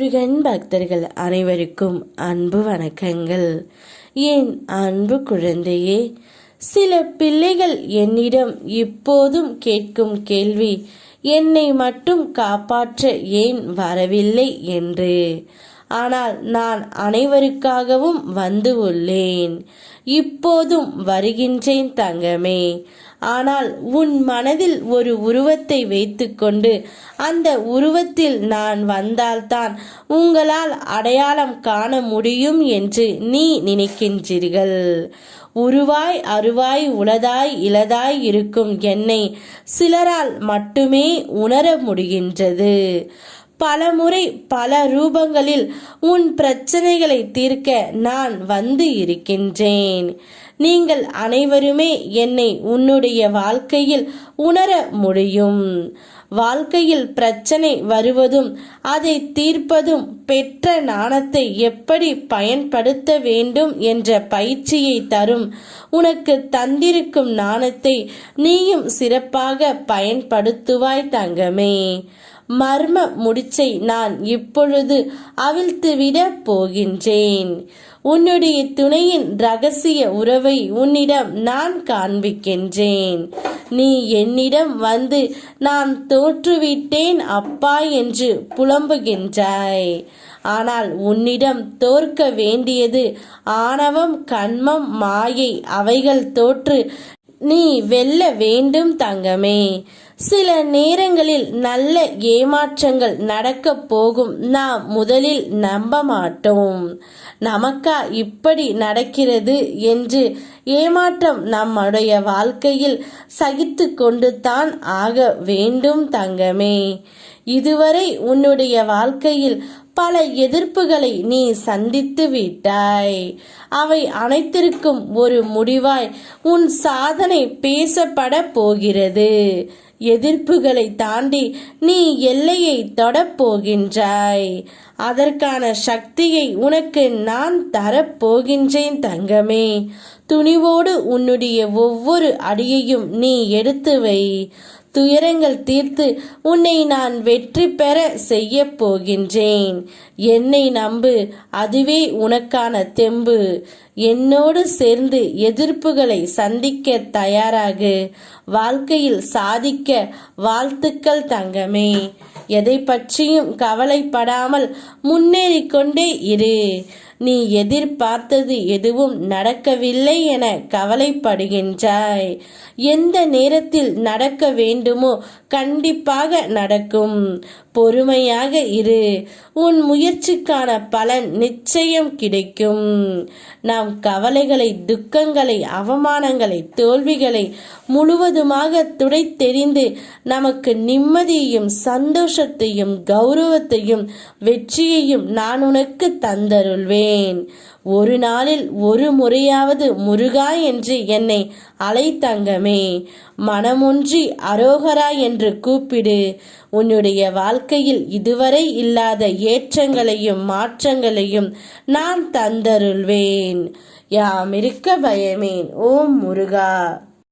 முருகன் பக்தர்கள் அனைவருக்கும் அன்பு வணக்கங்கள். என் அன்பு குழந்தையே சில பிள்ளைகள் என்னிடம் இப்போதும் கேட்கும் கேள்வி என்னை மட்டும் காப்பாற்ற ஏன் வரவில்லை என்று. ஆனால் நான் அனைவருக்காகவும் வந்து உள்ளேன். இப்போதும் வருகின்றேன் தங்கமே. ஆனால் உன் மனதில் ஒரு உருவத்தை வைத்துக்கொண்டு அந்த உருவத்தில் நான் வந்தால்தான் உங்களால் அடையாளம் காண முடியும் என்று நீ நினைக்கின்றீர்கள். உருவாய் அருவாய் உளதாய் இளதாய் இருக்கும் என்னை சிலரால் மட்டுமே உணர முடிகின்றது. பலமுறை பல ரூபங்களில் உன் பிரச்சனைகளை தீர்க்க நான் வந்து இருக்கின்றேன். நீங்கள் அனைவருமே என்னை உன்னுடைய வாழ்க்கையில் உணர முடியும். வாழ்க்கையில் பிரச்சனை வருவதும் அதை தீர்ப்பதும் பெற்ற நாணத்தை எப்படி பயன்படுத்த வேண்டும் என்ற பயிற்சியை தரும். உனக்கு தந்திருக்கும் நாணத்தை நீயும் சிறப்பாக பயன்படுத்துவாய் தங்கமே. மர்ம முடிச்சை நான் இப்பொழுது அவிழ்த்துவிட போகின்றேன். உன்னுடைய துணையின் ரகசிய உறவை உன்னிடம் நான் காண்பிக்கின்றேன். நீ என்னிடம் வந்து நான் தோற்றுவிட்டேன் அப்பா என்று புலம்புகின்றாய். ஆனால் உன்னிடம் தோற்க வேண்டியது ஆணவம் கண்மம் மாயை அவைகள் தோற்று நீ வெல்ல வேண்டும் தங்கமே. சில நேரங்களில் நல்ல ஏமாற்றங்கள் நடக்க போகும் நாம் முதலில் நம்ப மாட்டோம். நமக்கா இப்படி நடக்கிறது என்று ஏமாற்றம் நம்முடைய வாழ்க்கையில் சகித்து கொண்டு தான் ஆக வேண்டும் தங்கமே. இதுவரை உன்னுடைய வாழ்க்கையில் பல எதிர்ப்புகளை நீ சந்தித்து விட்டாய். அவை அனைத்திற்கும் ஒரு முடிவாய். உன் சாதனை பேசப்பட போகிறது. எதிர்ப்புகளை தாண்டி நீ எல்லையை தொடப்போகின்றாய் அதற்கான சக்தியை உனக்கு நான் தரப்போகின்றேன் தங்கமே. துணிவோடு உன்னுடைய ஒவ்வொரு அடியையும் நீ எடுத்து வை. துயரங்கள் தீர்த்து உன்னை நான் வெற்றி பெற செய்ய போகின்றேன். என்னை நம்பு அதுவே உனக்கான தெம்பு. என்னோடு சேர்ந்து எதிர்ப்புகளை சந்திக்க தயாராகு. வாழ்க்கையில் சாதிக்க வாழ்த்துக்கள் தங்கமே. எதை பற்றியும் கவலைப்படாமல் முன்னேறிக்கொண்டே இரு. நீ எதிர்பார்த்தது எதுவும் நடக்கவில்லை என கவலைப்படுகின்றாய். எந்த நேரத்தில் நடக்க வேண்டுமோ கண்டிப்பாக நடக்கும். பொறுமையாக இரு. உன் முயற்சிக்கான பலன் நிச்சயம் கிடைக்கும். நாம் கவலைகளை துக்கங்களை அவமானங்களை தோல்விகளை முழுவதுமாக துடைத்தெறிந்து நமக்கு நிம்மதியையும் சந்தோஷத்தையும் கௌரவத்தையும் வெற்றியையும் நான் உனக்கு தந்தருள்வேன். ஒரு நாளில் ஒரு முறையாவது முருகா என்று என்னை அழைத்தங்கமே. மனமொன்றி அரோகரா என்று கூப்பிடு. உன்னுடைய வாழ்க்கையில் இதுவரை இல்லாத ஏற்றங்களையும் மாற்றங்களையும் நான் தந்தருள்வேன். யாம் இருக்க பயமேன். ஓம் முருகா.